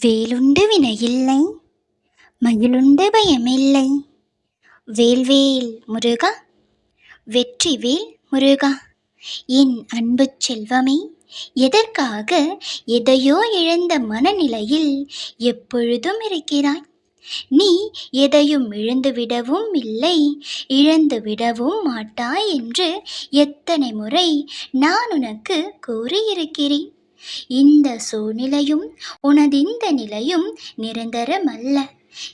வேலுண்டு வினையில்லை மகிழுண்டு பயமில்லை. வேல்வேல் முருகா வெற்றிவேல் முருகா. என் அன்பு செல்வமே எதற்காக எதையோ இழந்த மனநிலையில் எப்பொழுதும் இருக்கிறாய்? நீ எதையும் இழந்துவிடவும் இல்லை இழந்து விடவும் மாட்டாய் என்று எத்தனை முறை நான் உனக்கு கூறியிருக்கிறேன். இந்த சூழ்நிலையும் உனதிந்த நிலையும் நிரந்தரமல்ல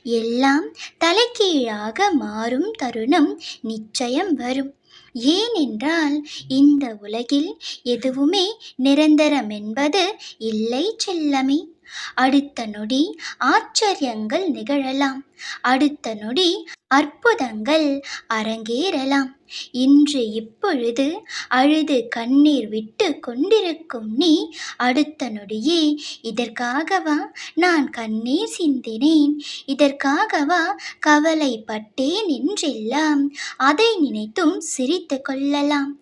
எல்லாம் தலைகீழாக மாறும் தருணம் நிச்சயம் வரும். ஏனென்றால் இந்த உலகில் எதுவுமே நிரந்தரம் என்பது இல்லை செல்லமே. அடுத்த நொடி ஆச்சரியங்கள் நிகழலாம். அடுத்த நொடி அற்புதங்கள் அரங்கேறலாம். இன்று இப்பொழுது அழுது கண்ணீர் விட்டு கொண்டிருக்கும் நீ அடுத்த நொடியே இதற்காகவா நான் கண்ணீர் சிந்தினேன்? இதற்காகவா கவலைப்பட்டேன் என்றெல்லாம் அதை நினைத்தும் சிரித்து கொள்ளலாம்.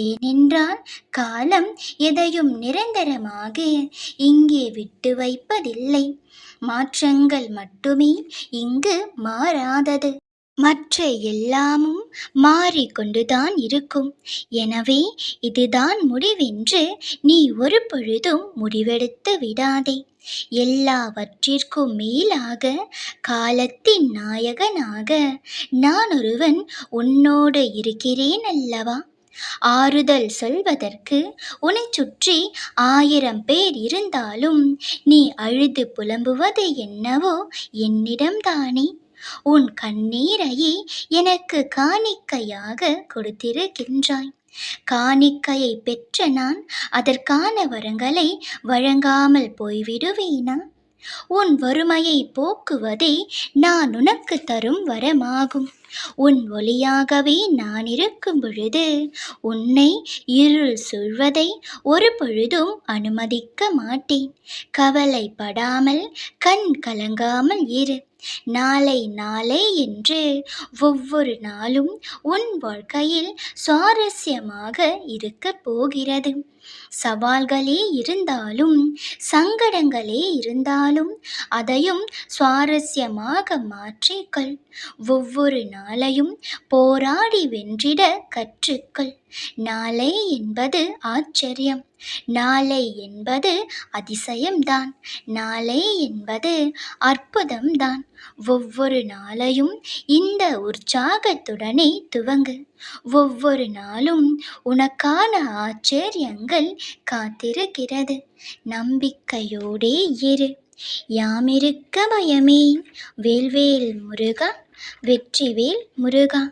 ஏனென்றால் காலம் எதையும் நிரந்தரமாக இங்கே விட்டு வைப்பதில்லை. மாற்றங்கள் மட்டுமே இங்கு மாறாதது. மற்ற எல்லாமும் மாறிக்கொண்டுதான் இருக்கும். எனவே இதுதான் முடிவென்று நீ ஒரு பொழுதும் முடிவெடுத்து விடாதே. எல்லாவற்றிற்கும் மேலாக காலத்தின் நாயகனாக நான் ஒருவன் உன்னோடு இருக்கிறேன் அல்லவா? ஆறுதல் சொல்வதற்கு உன்னை சுற்றி ஆயிரம் பேர் இருந்தாலும் நீ அழுது புலம்புவது என்னவோ என்னிடம்தானே. உன் கண்ணீரையே எனக்கு காணிக்கையாக கொடுத்திருக்கின்றாய். காணிக்கையை பெற்ற நான் அதற்கான வரங்களை வழங்காமல் போய்விடுவேனா? உன் வறுமையை போக்குவதே நான் உனக்கு தரும் வரமாகும். உன் ஒளியாகவே நான் இருக்கும் பொழுது உன்னை இருள் சொல்வதை ஒரு பொழுதும் அனுமதிக்க மாட்டேன். கவலைப்படாமல் கண் கலங்காமல் இரு. நாளை நாளை என்று ஒவ்வொரு நாளும் உன் வாழ்க்கையில் சுவாரஸ்யமாக இருக்கப் போகிறது. சவால்களே இருந்தாலும் சங்கடங்களே இருந்தாலும் அதையும் சுவாரஸ்யமாக மாற்றிக்கொள். ஒவ்வொரு நாளையும் போராடி வென்றிட கற்றுக்கொள். நாளை என்பது ஆச்சரியம். நாளை என்பது அதிசயம்தான். நாளை என்பது அற்புதம்தான். ஒவ்வொரு நாளையும் இந்த உற்சாகத்துடனே துவங்கு. ஒவ்வொரு நாளும் உனக்கான ஆச்சரியங்கள் காத்திருக்கிறது. நம்பிக்கையோடே இரு. யாமிருக்க பயமே வேல்வேல் முருகா வெற்றிவேல் முருகா.